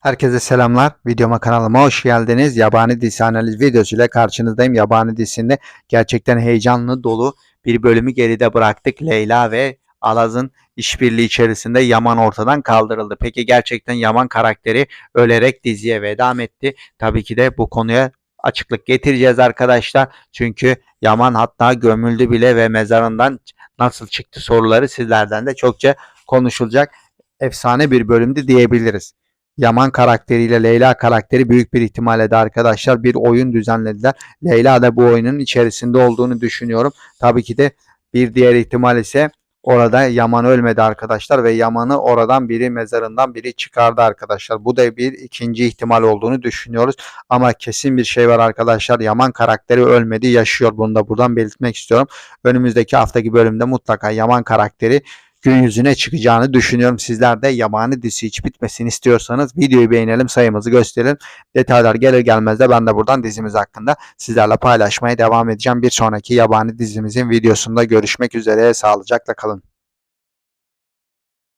Herkese selamlar. Videoma kanalıma hoş geldiniz. Yabani dizi analiz videosu ile karşınızdayım. Yabani dizisinde gerçekten heyecanlı dolu bir bölümü geride bıraktık. Leyla ve Alaz'ın işbirliği içerisinde Yaman ortadan kaldırıldı. Peki gerçekten Yaman karakteri ölerek diziye veda etti? Tabii ki de bu konuya açıklık getireceğiz arkadaşlar. Çünkü Yaman hatta gömüldü bile ve mezarından nasıl çıktı soruları sizlerden de çokça konuşulacak efsane bir bölümdü diyebiliriz. Yaman karakteriyle Leyla karakteri büyük bir ihtimalle de arkadaşlar bir oyun düzenlediler. Leyla da bu oyunun içerisinde olduğunu düşünüyorum. Tabii ki de bir diğer ihtimal ise orada Yaman ölmedi arkadaşlar ve Yaman'ı oradan biri mezarından biri çıkardı arkadaşlar. Bu da bir ikinci ihtimal olduğunu düşünüyoruz. Ama kesin bir şey var arkadaşlar. Yaman karakteri ölmedi, yaşıyor. Bunu da buradan belirtmek istiyorum. Önümüzdeki haftaki bölümde mutlaka Yaman karakteri gün yüzüne çıkacağını düşünüyorum. Sizler de yabani dizisi hiç bitmesini istiyorsanız videoyu beğenelim, sayımızı gösterelim. Detaylar gelir gelmez de ben de buradan dizimiz hakkında sizlerle paylaşmaya devam edeceğim. Bir sonraki yabani dizimizin videosunda görüşmek üzere. Sağlıcakla kalın.